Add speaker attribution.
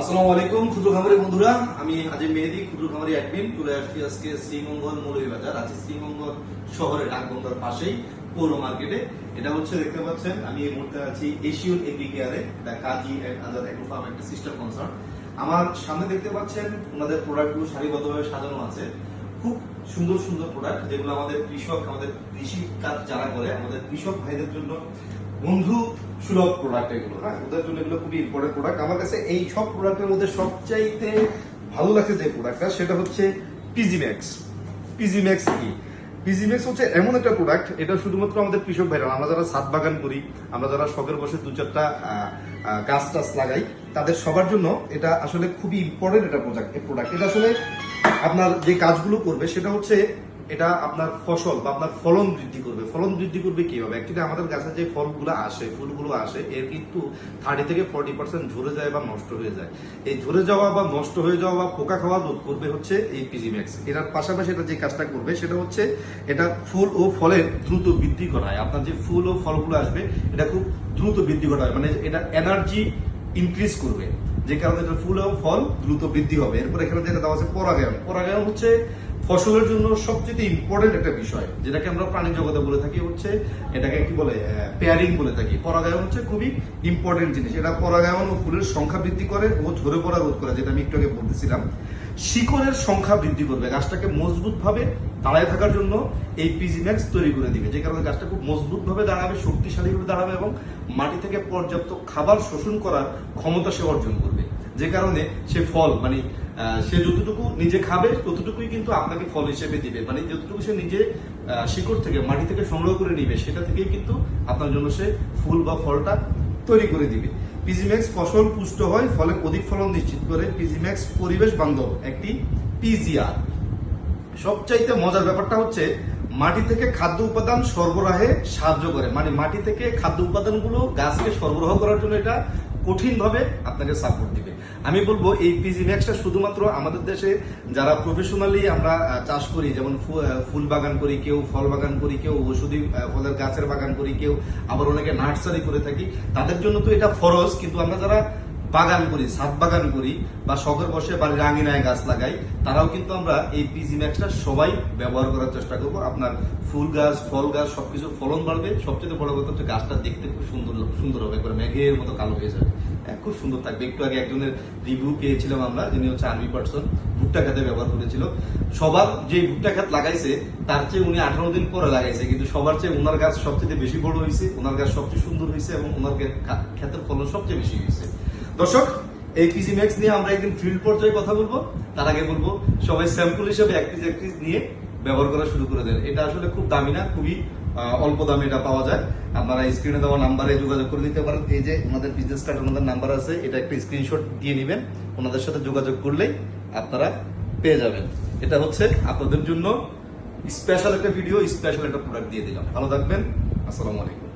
Speaker 1: আসসালামু আলাইকুম, ক্ষুদ্র খামারি বন্ধুরা। আমি মেহেদি, ক্ষুদ্র খামারি চলে আসছি আজকে শ্রীমঙ্গল আছে শ্রীমঙ্গল শহরে পাশেই, পৌর মার্কেটে। এটা হচ্ছে, দেখতে পাচ্ছেন, আমি এই মুহূর্তে আছি এশিয়ন এগ্রি কেয়ারে দ্য কাজী অ্যান্ড ফার্ম একটা সিস্টেম কনসার্ন আমার সামনে দেখতে পাচ্ছেন, ওনাদের প্রোডাক্টগুলো সারিবদ্ধভাবে সাজানো আছে। খুব সুন্দর সুন্দর প্রোডাক্ট যেগুলো আমাদের কৃষক, আমাদের কৃষি কাজ যারা করে, আমাদের কৃষক ভাইদের জন্য বন্ধু সুলভ প্রোডাক্ট এগুলো হ্যাঁ? ওদের জন্য এগুলো খুবই ইম্পর্টেন্ট প্রোডাক্ট আমার কাছে এই সব প্রোডাক্টের মধ্যে সবচাইতে ভালো লাগছে যে প্রোডাক্টটা সেটা হচ্ছে পিজি ম্যাক্স পিজি ম্যাক্স কি পিজি ম্যাক্স হচ্ছে এমন একটা প্রোডাক্ট এটা শুধুমাত্র আমাদের কৃষক ভাইরা আমরা যারা ছাদ বাগান করি, আমরা যারা শখের বসে দু চারটা গাছ টাছ লাগাই, তাদের সবার জন্য এটা আসলে খুবই ইম্পর্টেন্ট একটা প্রোডাক্ট প্রোডাক্ট এটা আসলে আপনার যে কাজগুলো করবে, সেটা হচ্ছে এটা আপনার ফসল বা আপনার ফলন বৃদ্ধি করবে। ফলন বৃদ্ধি করবে কীভাবে? অ্যাকচুয়ালি আমাদের গাছে যে ফলগুলো আসে, ফুলগুলো আসে, এর কিন্তু থার্টি থেকে ফর্টি পার্সেন্ট ঝরে যায় বা নষ্ট হয়ে যায়। এই ঝরে যাওয়া বা নষ্ট হয়ে যাওয়া বা পোকা খাওয়া রোধ করবে হচ্ছে এই পিজি ম্যাক্স এটার পাশাপাশি এটা যে কাজটা করবে, সেটা হচ্ছে এটা ফুল ও ফলের দ্রুত বৃদ্ধি ঘটায় আপনার যে ফুল ও ফলগুলো আসবে, এটা খুব দ্রুত বৃদ্ধি ঘটায় মানে এটা এনার্জি ইনক্রিজ করবে। যে কারণে ফুল এবং ফল দ্রুত বৃদ্ধি হবে। এরপর এখানে যেটা দেওয়া আছে, পরাগায়ন। পরাগায়ন হচ্ছে ফসলের জন্য সবচেয়ে ইম্পর্টেন্ট একটা বিষয়, যেটাকে আমরা প্রাণী জগতে বলে থাকি, হচ্ছে এটাকে কি বলে পেয়ারিং বলে থাকি। পরাগায়ন হচ্ছে খুবই ইম্পর্টেন্ট জিনিস। এটা পরাগায়ন ও ফুলের সংখ্যা বৃদ্ধি করে ও ঝরে পড়া রোধ করে, যেটা আমি একটু আগে বলতেছিলাম। শিকড়ের সংখ্যা বৃদ্ধি করবে, গাছটাকে মজবুত ভাবে দাঁড়ায় থাকার জন্য এই পিজি ম্যাক্স তৈরি করে দিবে, যে কারণে গাছটা খুব মজবুত ভাবে দাঁড়াবে শক্তিশালী ভাবে দাঁড়াবে এবং মাটি থেকে পর্যাপ্ত খাবার শোষণ করার ক্ষমতা সে অর্জন করবে। যে কারণে সে ফল মানে সে যতটুকু নিজে খাবে, ততটুকুই কিন্তু আপনাকে ফল হিসেবে দিবে। মানে যতটুকু সে নিজে শিকড় থেকে, মাটি থেকে সংগ্রহ করে নিবে, সেটা থেকেই কিন্তু আপনার জন্য সে ফুল বা ফলটা তৈরি করে দিবে। পিজিম্যাক্স ফসল পুষ্ট হয়, ফলে অধিক ফলন নিশ্চিত করে পিজিম্যাক্স পরিবেশ বান্ধব, একটি পিজিআর সবচাইতে মজার ব্যাপারটা হচ্ছে, মাটি থেকে খাদ্য উপাদান সরবরাহে সাহায্য করে। মানে মাটি থেকে খাদ্য উপাদানগুলো গাছকে সরবরাহ করার জন্য এটা কঠিনভাবে আপনাকে সাপোর্ট দিবে। আমি বলব, এই পিজি ম্যাক্সটা শুধুমাত্র আমাদের দেশে যারা প্রফেশনালি আমরা চাষ করি, যেমন ফুল বাগান করি কেউ, ফল বাগান করি কেউ ওষুধি ফলের গাছের বাগান করি কেউ, আবার অনেকে নার্সারি করে থাকি, তাদের জন্য তো এটা ফরজ, কিন্তু আমরা যারা বাগান করি ছাদ বাগান করি বা শখের বসে বাড়ির আঙিনায় গাছ লাগাই তারাও কিন্তু আমরা এই পিজি ম্যাক্সটা সবাই ব্যবহার করার চেষ্টা করব। আপনার ফুল গাছ ফল গাছ সবকিছু ফলন বাড়বে। সবচেয়ে বড় কথা হচ্ছে গাছটা দেখতে খুব সুন্দর সুন্দর হবে একবার মেঘের মতো কালো হয়ে যাবে। হ্যাঁ, খুব সুন্দর থাকবে। একটু আগে একজনের রিভিউ পেয়েছিলাম আমরা যিনি হচ্ছে আর্মি পার্সন ভুট্টা খেতে ব্যবহার করেছিল। সবার যে ভুট্টা খেত লাগাইছে তার চেয়ে উনি আঠারো দিন পরে লাগাইছে কিন্তু সবার চেয়ে ওনার গাছ সবচেয়ে বেশি বড় হয়েছে ওনার গাছ সবচেয়ে সুন্দর হয়েছে এবং ওনার ক্ষেতের ফলন সবচেয়ে বেশি হয়েছে দর্শক এই পিজি ম্যাক্স নিয়ে আমরা একদিন ফিল্ড পর্যায়ে কথা বলব। তার আগে বলব, সবাই স্যাম্পল হিসেবে এক পিস এক পিস নিয়ে ব্যবহার করা শুরু করে দেন। এটা আসলে খুব দামি না, খুবই অল্প দামে এটা পাওয়া যায়। আপনারা স্ক্রিনে দেওয়া নাম্বারে যোগাযোগ করে দিতে পারেন। এই যে ওনাদের বিজনেস কার্ড ওনাদের নাম্বার আছে, এটা একটা স্ক্রিনশট দিয়ে নেবেন। ওনাদের সাথে যোগাযোগ করলেই আপনারা পেয়ে যাবেন। এটা হচ্ছে আপনাদের জন্য স্পেশাল একটা ভিডিও স্পেশাল একটা প্রোডাক্ট দিয়ে দিলাম। ভালো থাকবেন। আসসালামু আলাইকুম।